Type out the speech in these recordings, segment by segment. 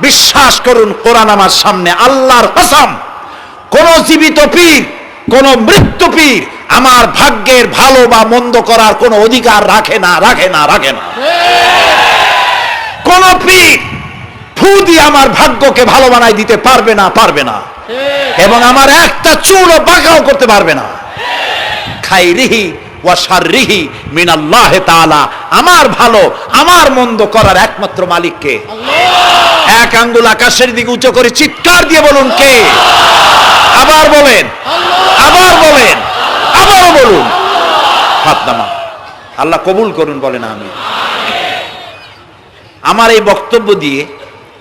বিশ্বাস করুন, কোরআন আমার সামনে, আল্লাহর কসম, কোন জীবিত পীর, কোন মৃত্যু পীর আমার ভাগ্যের ভালো বা মন্দ করার কোনো অধিকার রাখে না রাখে না রাখে না। কোন পীর ফু দিয়ে আমার ভাগ্যকে ভালো বানাই দিতে পারবে না পারবে না। এবং আমার একটা চুলও বাঁকাও করতে পারবে না। খাইরিহি ওয়া শাররিহি মিনাল্লাহ তাআলা। আমার ভালো, আমার মন্দ করার একমাত্র মালিককে এক আঙ্গুল আকাশের দিকে উঁচু করে চিৎকার দিয়ে বলুন কে? আবার বলেন। আবার বলেন। আবারও বলুন। হাত নামা আল্লাহ কবুল করুন, বলেন আমি আমার এই বক্তব্য দিয়ে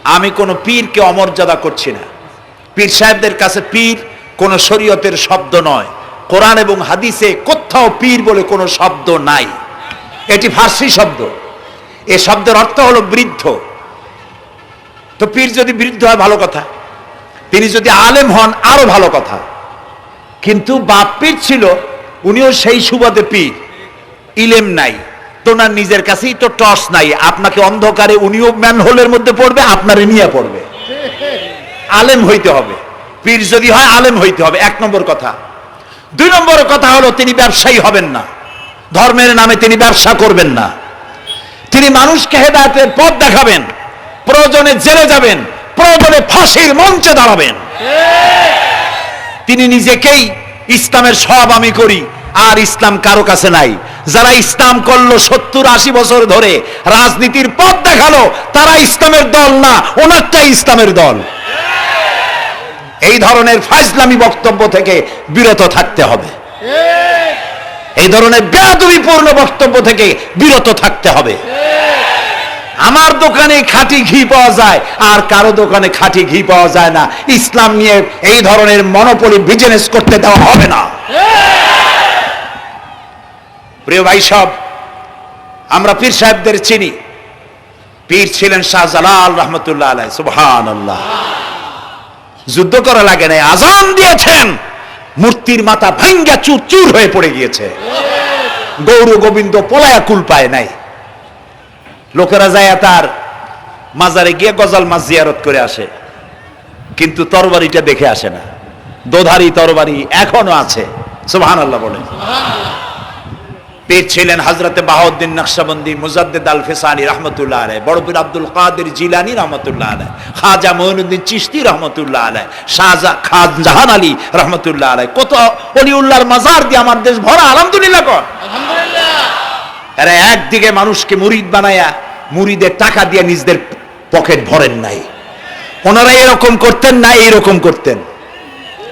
আমি কোনো পীরকে অমর্যাদা করছি না। পীর সাহেবদের কাছে পীর কোন শরীয়তের শব্দ নয়। কোরআন এবং হাদিসে কোথাও পীর বলে কোনো শব্দ নাই। এটি ফার্সি শব্দ। এ শব্দের অর্থ হলো বৃদ্ধ। তো পীর যদি বৃদ্ধ হয়, ভালো কথা। তিনি যদি আলেম হন, আরও ভালো কথা। কিন্তু বাপ পীর ছিল, উনিও সেই সুবাদে পীর। ইলেম নাই। তোনার নিজের কাছেই তো টর্চ নাই। আপনাকে অন্ধকারে উনিও ম্যানহোলের মধ্যে পড়বে, আপনারে নিয়ে পড়বে। আলেম হইতে হবে। পীর যদি হয়, আলেম হইতে হবে। এক নম্বর কথা। দুই নম্বর কথা হলো, তিনি ব্যবসায়ী হবেন না। ধর্মের নামে তিনি ব্যবসা করবেন না। তিনি মানুষকে হেদায়তের পথ দেখাবেন। প্রয়োজনে জেলে যাবেন, প্রয়োজনে ফাঁসির মঞ্চে দাঁড়াবেন। তিনি নিজেকেই ইসলামের সব আমি করি, আর ইসলাম কারও কাছে নাই। যারা ইসলাম করল সত্তর আশি বছর ধরে, রাজনীতির পথ দেখাল, তারা ইসলামের দল না, ওনারটাই ইসলামের দল। এই ধরনের ফাইজলামি বক্তব্য থেকে বিরত থাকতে হবে। এই ধরনের বেয়াদবিপূর্ণ বক্তব্য থেকে বিরত থাকতে হবে। আমার দোকানে খাঁটি ঘি পাওয়া যায়, আর কারও দোকানে খাঁটি ঘি পাওয়া যায় না। ইসলাম নিয়ে এই ধরনের মনোপলি বিজনেস করতে দেওয়া হবে না। প্রিয় ভাই সব আমরা পীর সাহেবদের চিনি। পীর ছিলেন শাহজালাল রহমতুল্লাহ আলাই সুবহান যুদ্ধ করা লাগে নাই, আজান দিয়েছেন। মূর্তির মাথা ভাঙ্গা চুর চুর হয়ে পড়ে গিয়েছে। গৌর গোবিন্দ পলায়া কুল পায় নাই। লোকেরা যায় তার মাজারে গিয়ে গজাল মাছ জিয়ারত করে আসে। কিন্তু তরবারিটা দেখে আসে না। দোধারি তরবারি এখনও আছে। সুবহান আল্লাহ বলে। পীর ছিলেন হজরতে বাহাউদ্দিন নকশবন্দি মুজাদ্দেদ আল ফেসানি রহমতুল্লাহ আলাই বড় পীর আব্দুল কাদের জিলানি রহমতুল্লাহ আলাই খাজা মঈনুদ্দিন চিশতি রহমতুল্লাহ আলাই শাহজা খান জাহান আলী রহমতুল্লাহ আলাই কত অলিউল্লাহর মাজার দিয়ে আমার দেশ ভরা আলহামদুলিল্লাহ কর এরা একদিকে মানুষকে মুরিদ বানায়া মুরিদের টাকা দিয়ে নিজদের পকেট ভরেন নাই। ওনারা এরকম করতেন না, এইরকম করতেন।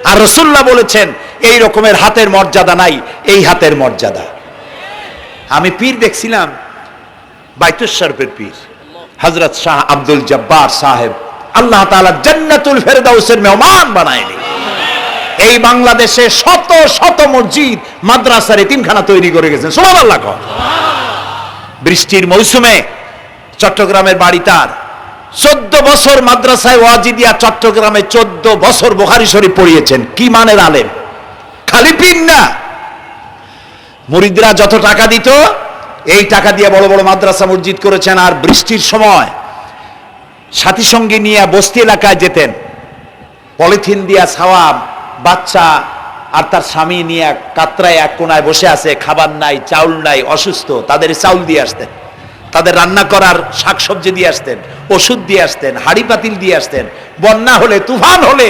আর রসুল্লাহ বলেছেন, এই রকমের হাতের মর্যাদা নাই, এই হাতের মর্যাদা। আমি পীর দেখছিলাম বাইতুশরফের পীর হজরত শাহ আব্দুল জব্বার সাহেব। আল্লাহ তাআলা জান্নাতুল ফেরদাউসের মেহমান বানায়নি। এই বাংলাদেশে শত শত মসজিদ, মাদ্রাসার এতিমখানা তৈরি করে গেছেন। সুবহানাল্লাহ কর। বৃষ্টির মৌসুমে চট্টগ্রামের বাড়ি তার। চোদ্দ বছর মাদ্রাসায় ওয়াজিদিয়া চট্টগ্রামে চোদ্দ বছর বোহারি শরীফ পড়িয়েছেন। কি মানের আলেম? খালি পীর না। মুরিদরা যত টাকা দিত, এই টাকা দিয়ে বড় বড় মাদ্রাসা মসজিদ করেছেন। আর বৃষ্টির সময় সাথী সঙ্গী নিয়ে বস্তি এলাকায় যেতেন। পলিথিন দিয়া ছাওয়া বাচ্চা আর তার স্বামী নিয়ে কাতরায় এক কোনায় বসে আছে। খাবার নাই, চাউল নাই, অসুস্থ। তাদের চাউল দিয়ে আসতেন। তাদের রান্না করার শাকসবজি দিয়ে আসতেন, ওষুধ দিয়ে আসতেন, হাড়ি পাতিল দিয়ে আসতেন, বন্যা হলে, তুফান হলে,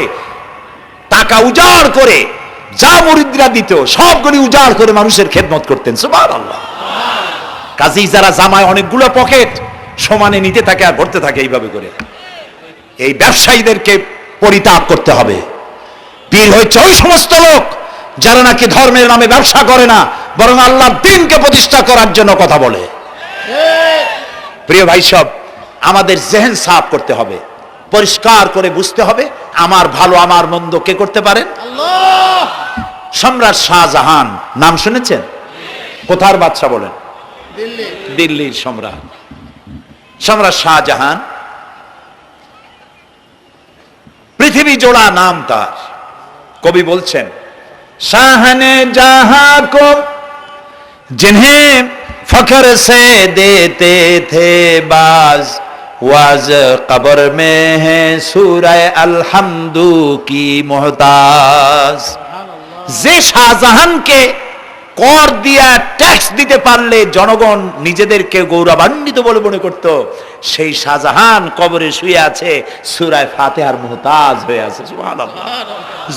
টাকা উজাড় করে যা মুরিদরা দিত, সবগুলি উজাড় করে মানুষের খেদমত করতেন সুবাহ আল্লাহ কাজেই যারা জামায় অনেকগুলো পকেট সমানে নিতে থাকে আর ভরতে থাকে এইভাবে করে। এই ব্যবসায়ীদেরকে পরিতাপ করতে হবে। পীর হচ্ছে ওই সমস্ত লোক যারা নাকি ধর্মের নামে ব্যবসা করে না, বরং আল্লাহ দিনকে প্রতিষ্ঠা করার জন্য কথা বলে। প্রিয় ভাই সব আমাদের জেহেন সাফ করতে হবে। পরিষ্কার করে বুঝতে হবে আমার ভালো আমার মন্দ কে করতে পারেন সম্রাট শাহজাহান নাম শুনেছেন? কোথার বাচ্চা বলেন? দিল্লির সম্রাট। সম্রাট শাহজাহান পৃথিবী জোড়া নাম তার। কবি বলছেন শাহানে জাহা কম জিনহেম फखर से देते थे बाज वाज कब्र में है सूरह अलहमदू की मोहताज যে শাহজাহানকে কর দিয়া ট্যাক্স দিতে পারলে জনগণ নিজেদেরকে গৌরবান্বিত বলে মনে করত সেই শাহজাহান কবরে শুয়ে আছে সুরায় ফাতেহার মোহতাজ হয়ে আছে সুবহানাল্লাহ।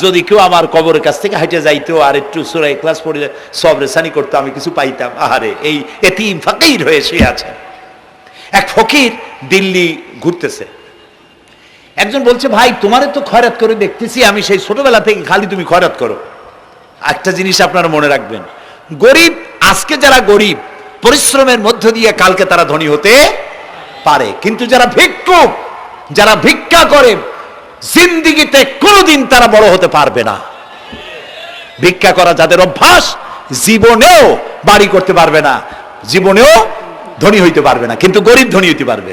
যদি কেউ আমার কবরের কাছ থেকে হাইটে যাইতো আর একটু সুরায় ক্লাস পড়ে সব রেসানি করতো, আমি কিছু পাইতাম। আহারে, এই এতিম ফাকির হয়ে শুয়ে আছে। এক ফকির দিল্লি ঘুরতেছে। একজন বলছে, ভাই, তোমারে তো খয়রাত করে দেখতেছি, আমি সেই ছোটবেলা থেকে খালি তুমি খয়রাত করো। একটা জিনিস আপনারা মনে রাখবেন, গরিব, আজকে যারা গরিব, পরিশ্রমের মধ্য দিয়ে কালকে তারা ধনী হতে পারে। কিন্তু যারা ভিক্ষুক, যারা ভিক্ষা করে, জিন্দিগিতে কোনোদিন তারা বড় হতে পারবে না। ভিক্ষা করা যাদের অভ্যাস, জীবনেও বাড়ি করতে পারবে না। জীবনেও ধনী হইতে পারবে না, কিন্তু গরিব ধনী হইতে পারবে।